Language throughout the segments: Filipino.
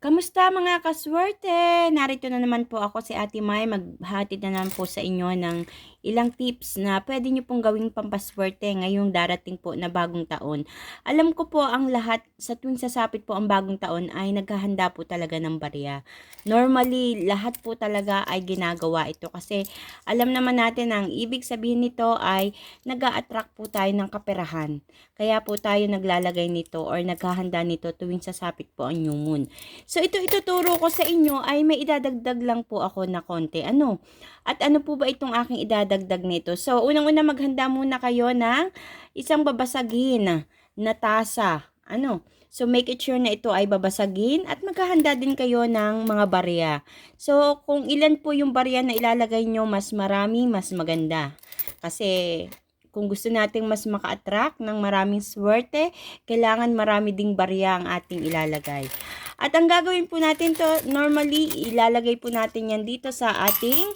Kamusta mga kaswerte? Narito na naman po ako si Ate Mai maghatid na naman po sa inyo ng ilang tips na pwede nyo pong gawing pampaswerte ngayong darating po na bagong taon. Alam ko po ang lahat sa tuwing sasapit po ang bagong taon ay naghahanda po talaga ng barya. Normally, lahat po talaga ay ginagawa ito kasi alam naman natin ang ibig sabihin nito ay nag attract po tayo ng kaperahan. Kaya po tayo naglalagay nito or naghahanda nito tuwing sasapit po ang new moon. So, ito ituturo ko sa inyo ay may idadagdag lang po ako na konti. Ano? At ano po ba itong aking idadagdag nito? So, unang-una maghanda muna kayo ng isang babasagin na tasa. Ano? So, make it sure na ito ay babasagin at maghahanda din kayo ng mga barya. So, kung ilan po yung barya na ilalagay nyo, mas marami, mas maganda. Kasi, kung gusto nating mas maka-attract ng maraming swerte, kailangan marami ding barya ang ating ilalagay. At ang gagawin po natin to, normally, ilalagay po natin yan dito sa ating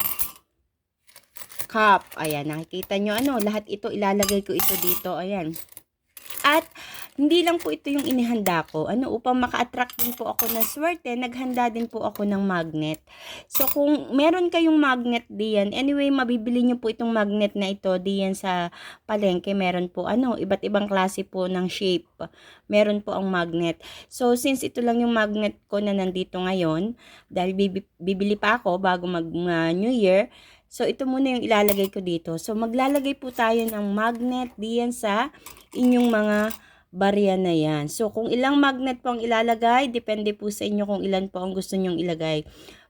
cup. Ayan, nakikita nyo ano, lahat ito ilalagay ko ito dito. Ayan. At hindi lang po ito yung inihanda ko. Ano, upang maka-attract din po ako ng swerte, naghanda din po ako ng magnet. So, kung meron kayong magnet diyan, anyway, mabibili nyo po itong magnet na ito diyan sa palengke. Meron po, ano, iba't ibang klase po ng shape. Meron po ang magnet. So, since ito lang yung magnet ko na nandito ngayon, dahil bibili pa ako bago mag uh, New Year, So, ito muna yung ilalagay ko dito. So, maglalagay po tayo ng magnet diyan sa inyong mga barya na yan. So, kung ilang magnet po ang ilalagay, depende po sa inyo kung ilan po ang gusto nyong ilagay.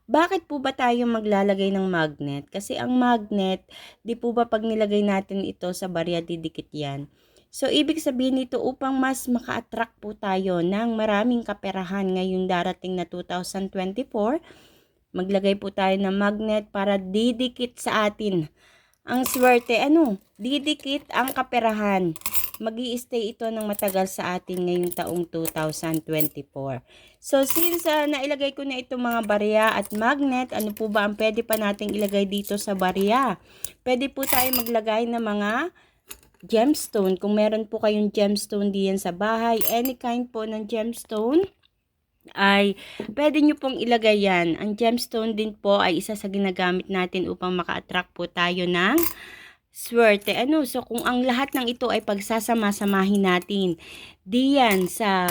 Bakit po ba tayo maglalagay ng magnet? Kasi ang magnet, di po ba pag nilagay natin ito sa barya, didikit yan. So, ibig sabihin nito upang mas maka-attract po tayo ng maraming kaperahan ngayong darating na 2024, maglagay po tayo ng magnet para didikit sa atin. Ang swerte, ano? Didikit ang kaperahan mag stay ito ng matagal sa atin ngayong taong 2024. So, since uh, nailagay ko na itong mga barya at magnet, ano po ba ang pwede pa nating ilagay dito sa barya? Pwede po tayo maglagay ng mga gemstone. Kung meron po kayong gemstone diyan sa bahay, any kind po ng gemstone, ay pwede nyo pong ilagay yan. Ang gemstone din po ay isa sa ginagamit natin upang maka-attract po tayo ng swerte. Ano? So, kung ang lahat ng ito ay pagsasama-samahin natin, diyan sa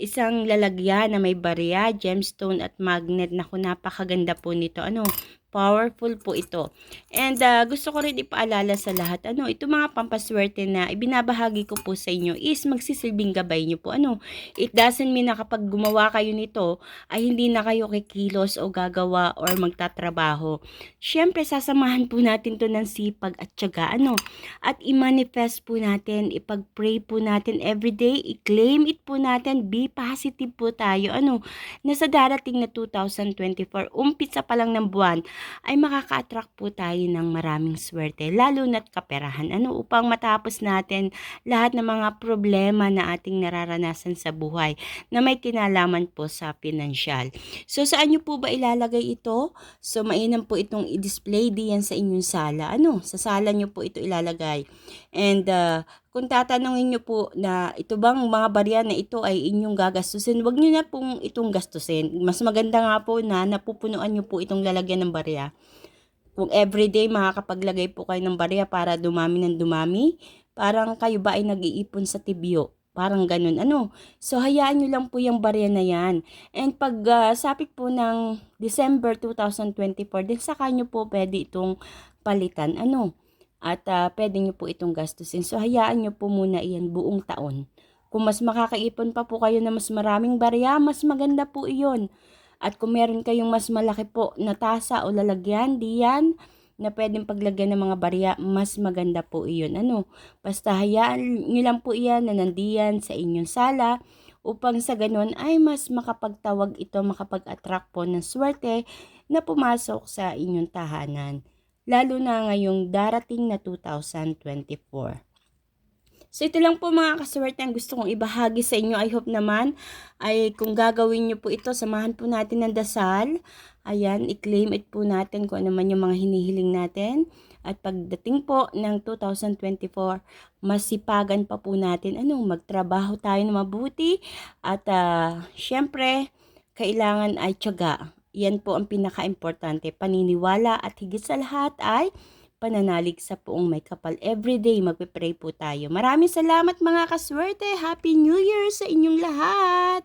isang lalagyan na may barya, gemstone at magnet. Naku, napakaganda po nito. Ano? Powerful po ito. And uh, gusto ko rin ipaalala sa lahat, ano, ito mga pampaswerte na ibinabahagi ko po sa inyo is magsisilbing gabay nyo po. Ano, it doesn't mean na kapag gumawa kayo nito, ay hindi na kayo kikilos o gagawa or magtatrabaho. Siyempre, sasamahan po natin to ng sipag at tiyaga. Ano, at i-manifest po natin, ipag-pray po natin everyday, i-claim it po natin, be positive po tayo. Ano, nasa darating na 2024, umpisa pa lang ng buwan, ay makaka-attract po tayo ng maraming swerte, lalo na't kaperahan. Ano, upang matapos natin lahat ng mga problema na ating nararanasan sa buhay na may kinalaman po sa pinansyal. So, saan nyo po ba ilalagay ito? So, mainam po itong i-display diyan sa inyong sala. Ano, sa sala nyo po ito ilalagay. And, uh, kung tatanungin nyo po na ito bang mga barya na ito ay inyong gagastusin, wag nyo na pong itong gastusin. Mas maganda nga po na napupunuan nyo po itong lalagyan ng barya. Kung everyday makakapaglagay po kayo ng barya para dumami ng dumami, parang kayo ba ay nag-iipon sa tibyo. Parang ganun. Ano? So, hayaan nyo lang po yung barya na yan. And pag uh, sapit po ng December 2024, din saka nyo po pwede itong palitan. Ano? At uh, pwede nyo po itong gastusin. So, hayaan nyo po muna iyan buong taon. Kung mas makakaipon pa po kayo na mas maraming barya, mas maganda po iyon. At kung meron kayong mas malaki po na tasa o lalagyan, diyan, na pwedeng paglagyan ng mga barya, mas maganda po iyon. Ano? Basta hayaan nyo lang po iyan na nandiyan sa inyong sala upang sa ganun ay mas makapagtawag ito, makapag-attract po ng swerte na pumasok sa inyong tahanan lalo na ngayong darating na 2024. So ito lang po mga kaswerte ang gusto kong ibahagi sa inyo. I hope naman ay kung gagawin nyo po ito, samahan po natin ng dasal. Ayan, i-claim it po natin kung ano man yung mga hinihiling natin. At pagdating po ng 2024, masipagan pa po natin ano, magtrabaho tayo na mabuti. At uh, syempre, kailangan ay tiyaga. Yan po ang pinaka-importante. Paniniwala at higit sa lahat ay pananalig sa puong may kapal. Everyday magpe-pray po tayo. Maraming salamat mga kaswerte. Happy New Year sa inyong lahat!